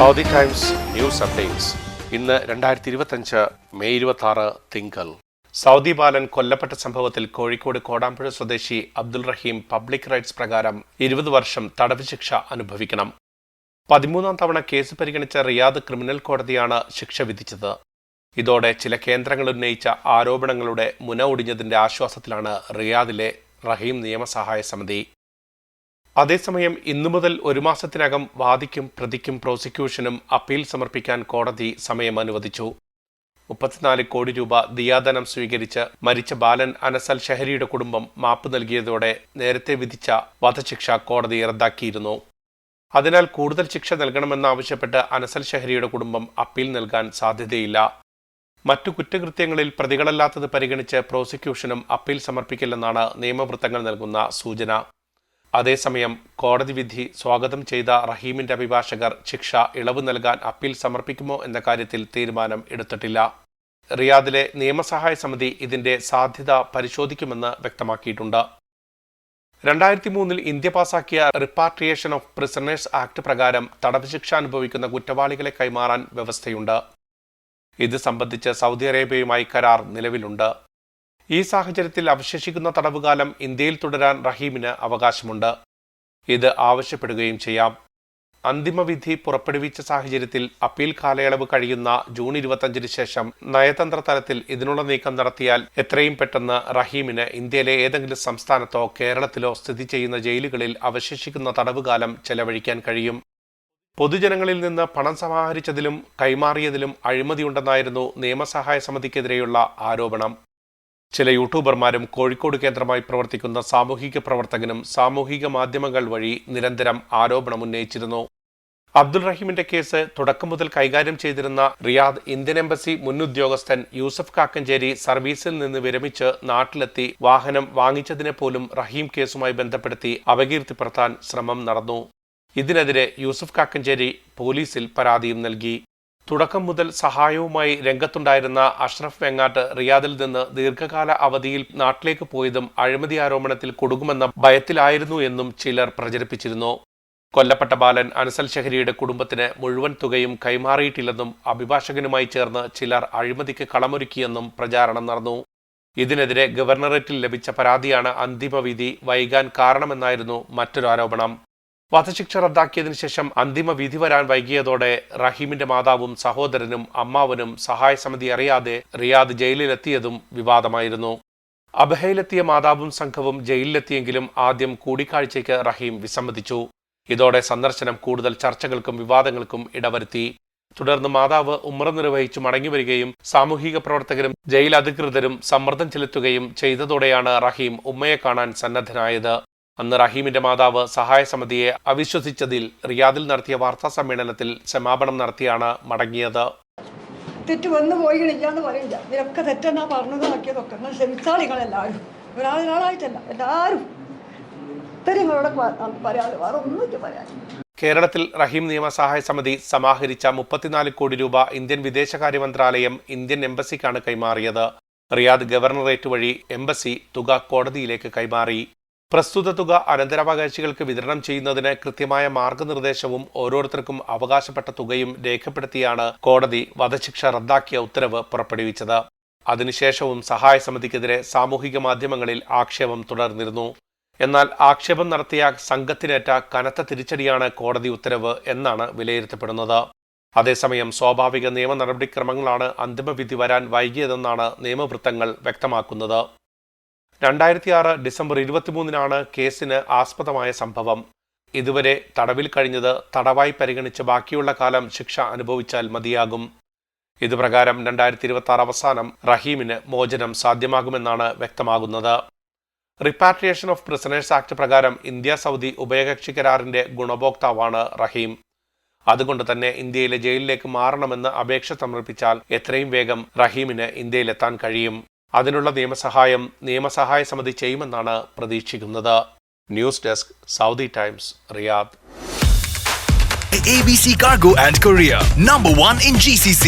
Saudi times news updates ഇന്ന് രണ്ടായിരത്തി ഇരുപത്തഞ്ച് മെയ് ഇരുപത്തി ആറ് തിങ്കൾ. സൗദി ബാലൻ കൊല്ലപ്പെട്ട സംഭവത്തിൽ കോഴിക്കോട് കോടാമ്പുഴ സ്വദേശി അബ്ദുൾ റഹീം പബ്ലിക് റൈറ്റ്സ് പ്രകാരം ഇരുപത് വർഷം തടവ് ശിക്ഷ അനുഭവിക്കണം. പതിമൂന്നാം തവണ കേസ് പരിഗണിച്ച റിയാദ് ക്രിമിനൽ കോടതിയാണ് ശിക്ഷ വിധിച്ചത്. ഇതോടെ ചില കേന്ദ്രങ്ങൾ ഉന്നയിച്ച ആരോപണങ്ങളുടെ മുന ഒടിഞ്ഞതിന്റെ ആശ്വാസത്തിലാണ് റിയാദിലെ റഹീം നിയമസഹായ സമിതി അതേസമയം ഇന്നു മുതൽ ഒരു മാസത്തിനകം വാദിക്കും പ്രതിക്കും പ്രോസിക്യൂഷനും അപ്പീൽ സമർപ്പിക്കാൻ കോടതി സമയം അനുവദിച്ചു. മുപ്പത്തിനാല് കോടി രൂപ ദിയാധനം സ്വീകരിച്ച് മരിച്ച ബാലൻ അനസൽ ഷഹരിയുടെ കുടുംബം മാപ്പ് നൽകിയതോടെ നേരത്തെ വിധിച്ച വധശിക്ഷ കോടതി റദ്ദാക്കിയിരുന്നു. അതിനാൽ കൂടുതൽ ശിക്ഷ നൽകണമെന്നാവശ്യപ്പെട്ട് അനസൽ ഷഹരിയുടെ കുടുംബം അപ്പീൽ നൽകാൻ സാധ്യതയില്ല. മറ്റു കുറ്റകൃത്യങ്ങളിൽ പ്രതികളല്ലാത്തത് പരിഗണിച്ച് പ്രോസിക്യൂഷനും അപ്പീൽ സമർപ്പിക്കില്ലെന്നാണ് നിയമവൃത്തങ്ങൾ നൽകുന്ന സൂചന. അതേസമയം കോടതി വിധി സ്വാഗതം ചെയ്ത റഹീമിന്റെ അഭിഭാഷകർ ശിക്ഷ ഇളവ് നൽകാൻ അപ്പീൽ സമർപ്പിക്കുമോ എന്ന കാര്യത്തിൽ തീരുമാനം എടുത്തിട്ടില്ല. റിയാദിലെ നിയമസഹായ സമിതി ഇതിന്റെ സാധ്യത പരിശോധിക്കുമെന്ന് വ്യക്തമാക്കിയിട്ടുണ്ട്. രണ്ടായിരത്തി മൂന്നിൽ ഇന്ത്യ പാസാക്കിയ റിപ്പാട്രിയേഷൻ ഓഫ് പ്രിസണേഴ്സ് ആക്ട് പ്രകാരം തടവ് ശിക്ഷ അനുഭവിക്കുന്ന കുറ്റവാളികളെ കൈമാറാൻ വ്യവസ്ഥയുണ്ട്. ഇത് സംബന്ധിച്ച് സൗദി അറേബ്യയുമായി കരാർ നിലവിലുണ്ട്. ഈ സാഹചര്യത്തിൽ അവശേഷിക്കുന്ന തടവുകാലം ഇന്ത്യയിൽ തുടരാൻ റഹീമിന് അവകാശമുണ്ട്. ഇത് ആവശ്യപ്പെടുകയും ചെയ്യാം. അന്തിമവിധി പുറപ്പെടുവിച്ച സാഹചര്യത്തിൽ അപ്പീൽ കാലയളവ് കഴിയുന്ന ജൂൺ ഇരുപത്തഞ്ചിന് ശേഷം നയതന്ത്ര തലത്തിൽ ഇതിനുള്ള നീക്കം നടത്തിയാൽ എത്രയും പെട്ടെന്ന് റഹീമിന് ഇന്ത്യയിലെ ഏതെങ്കിലും സംസ്ഥാനത്തോ കേരളത്തിലോ സ്ഥിതി ചെയ്യുന്ന ജയിലുകളിൽ അവശേഷിക്കുന്ന തടവുകാലം ചെലവഴിക്കാൻ കഴിയും. പൊതുജനങ്ങളിൽ നിന്ന് പണം സമാഹരിച്ചതിലും കൈമാറിയതിലും അഴിമതിയുണ്ടെന്നായിരുന്നു നിയമസഹായ സമിതിക്കെതിരെയുള്ള ആരോപണം. ചില യൂട്യൂബർമാരും കോഴിക്കോട് കേന്ദ്രമായി പ്രവർത്തിക്കുന്ന സാമൂഹിക പ്രവർത്തകനും സാമൂഹിക മാധ്യമങ്ങൾ വഴി നിരന്തരം ആരോപണം ഉന്നയിച്ചിരുന്നു. അബ്ദുൾ റഹീമിന്റെ കേസ് തുടക്കം മുതൽ കൈകാര്യം ചെയ്തിരുന്ന റിയാദ് ഇന്ത്യൻ എംബസി മുൻ ഉദ്യോഗസ്ഥൻ യൂസഫ് കാക്കഞ്ചേരി സർവീസിൽ നിന്ന് വിരമിച്ച് നാട്ടിലെത്തി വാഹനം വാങ്ങിച്ചതിനെ പോലും റഹീം കേസുമായി ബന്ധപ്പെടുത്തി അപകീർത്തിപ്പെടുത്താൻ ശ്രമം നടന്നു. ഇതിനെതിരെ യൂസഫ് കാക്കഞ്ചേരി പോലീസിൽ പരാതിയും നൽകി. തുടക്കം മുതൽ സഹായവുമായി രംഗത്തുണ്ടായിരുന്ന അഷ്റഫ് വെങ്ങാട്ട് റിയാദിൽ നിന്ന് ദീർഘകാല അവധിയിൽ നാട്ടിലേക്ക് പോയതും അഴിമതി ആരോപണത്തിൽ കൊടുക്കുമെന്ന ഭയത്തിലായിരുന്നു എന്നും ചിലർ പ്രചരിപ്പിച്ചിരുന്നു. കൊല്ലപ്പെട്ട ബാലൻ അനസൽ ഷഹരിയുടെ കുടുംബത്തിന് മുഴുവൻ തുകയും കൈമാറിയിട്ടില്ലെന്നും അഭിഭാഷകനുമായി ചേർന്ന് ചിലർ അഴിമതിക്ക് കളമൊരുക്കിയെന്നും പ്രചാരണം നടന്നു. ഇതിനെതിരെ ഗവർണറേറ്റിൽ ലഭിച്ച പരാതിയാണ് അന്തിമവിധി വൈകാൻ കാരണമെന്നായിരുന്നു മറ്റൊരു ആരോപണം വധശിക്ഷ റദ്ദാക്കിയതിനു ശേഷം അന്തിമ വിധി വരാൻ വൈകിയതോടെ റഹീമിന്റെ മാതാവും സഹോദരനും അമ്മാവനും സഹായ സമിതി അറിയാതെ റിയാദ് ജയിലിലെത്തിയതും വിവാദമായിരുന്നു. അബഹയിലെത്തിയ മാതാവും സംഘവും ജയിലിലെത്തിയെങ്കിലും ആദ്യം കൂടിക്കാഴ്ചയ്ക്ക് റഹീം വിസമ്മതിച്ചു. ഇതോടെ സന്ദർശനം കൂടുതൽ ചർച്ചകൾക്കും വിവാദങ്ങൾക്കും ഇടവരുത്തി. തുടർന്ന് മാതാവ് ഉമ്ര നിർവഹിച്ചു മടങ്ങിവരികയും സാമൂഹിക പ്രവർത്തകരും ജയിൽ അധികൃതരും സമ്മർദ്ദം ചെലുത്തുകയും ചെയ്തതോടെയാണ് റഹീം ഉമ്മയെ കാണാൻ സന്നദ്ധനായത്. അന്ന് റഹീമിന്റെ മാതാവ് സഹായ സമിതിയെ അവിശ്വസിച്ചതിൽ റിയാദിൽ നടത്തിയ വാർത്താ സമ്മേളനത്തിൽ സമാപനം നടത്തിയാണ് മടങ്ങിയത്. തെറ്റ് വന്നു പോയില്ല എന്ന് പറയില്ല. ഇതിലൊക്കെ തെറ്റെന്നാ പറഞ്ഞത് ആക്കിയതൊക്കെ. നിങ്ങൾ ശ്രമിച്ചാളികളെല്ലാവരും ഒരാളൊരാളായിട്ടല്ല എല്ലാവരും. ഇത്രയും നിങ്ങളോട് പറയാതെ വേറെ ഒന്നും പറയാൻ. കേരളത്തിൽ റഹീം നിയമസഹായ സമിതി സമാഹരിച്ച മുപ്പത്തിനാല് കോടി രൂപ ഇന്ത്യൻ വിദേശകാര്യ മന്ത്രാലയം ഇന്ത്യൻ എംബസിക്കാണ് കൈമാറിയത്. റിയാദ് ഗവർണറേറ്റ് വഴി എംബസി തുക കോടതിയിലേക്ക് കൈമാറി. പ്രസ്തുത തുക അനന്തരാവകാശികൾക്ക് വിതരണം ചെയ്യുന്നതിന് കൃത്യമായ മാർഗനിർദ്ദേശവും ഓരോരുത്തർക്കും അവകാശപ്പെട്ട തുകയും രേഖപ്പെടുത്തിയാണ് കോടതി വധശിക്ഷ റദ്ദാക്കിയ ഉത്തരവ് പുറപ്പെടുവിച്ചത്. അതിനുശേഷവും സഹായ സമിതിക്കെതിരെ സാമൂഹിക മാധ്യമങ്ങളിൽ ആക്ഷേപം തുടർന്നിരുന്നു. എന്നാൽ ആക്ഷേപം നടത്തിയ സംഘത്തിനേറ്റ കനത്ത തിരിച്ചടിയാണ് കോടതി ഉത്തരവ് എന്നാണ് വിലയിരുത്തപ്പെടുന്നത്. അതേസമയം സ്വാഭാവിക നിയമ നടപടിക്രമങ്ങളാണ് അന്തിമവിധി വരാൻ വൈകിയതെന്നാണ് നിയമവൃത്തങ്ങൾ വ്യക്തമാക്കുന്നത്. രണ്ടായിരത്തി ആറ് ഡിസംബർ ഇരുപത്തിമൂന്നിനാണ് കേസിന് ആസ്പദമായ സംഭവം. ഇതുവരെ തടവിൽ കഴിഞ്ഞത് തടവായി പരിഗണിച്ച് ബാക്കിയുള്ള കാലം ശിക്ഷ അനുഭവിച്ചാൽ മതിയാകും. ഇതുപ്രകാരം രണ്ടായിരത്തി ഇരുപത്തി ആറ് അവസാനം റഹീമിന് മോചനം സാധ്യമാകുമെന്നാണ് വ്യക്തമാകുന്നത്. റിപ്പാട്രിയേഷൻ ഓഫ് പ്രിസണേഴ്സ് ആക്ട് പ്രകാരം ഇന്ത്യ സൗദി ഉഭയകക്ഷി കരാറിന്റെ ഗുണഭോക്താവാണ് റഹീം. അതുകൊണ്ട് തന്നെ ഇന്ത്യയിലെ ജയിലിലേക്ക് മാറണമെന്ന് അപേക്ഷ സമർപ്പിച്ചാൽ എത്രയും വേഗം റഹീമിന് ഇന്ത്യയിലെത്താൻ കഴിയും. അതിനുള്ള നിയമസഹായം നിയമസഹായ സമിതി ചെയ്യുമെന്നാണ് പ്രതീക്ഷിക്കുന്നത് news desk Saudi Times Riyadh ABC Cargo and Korea, number one in GCC.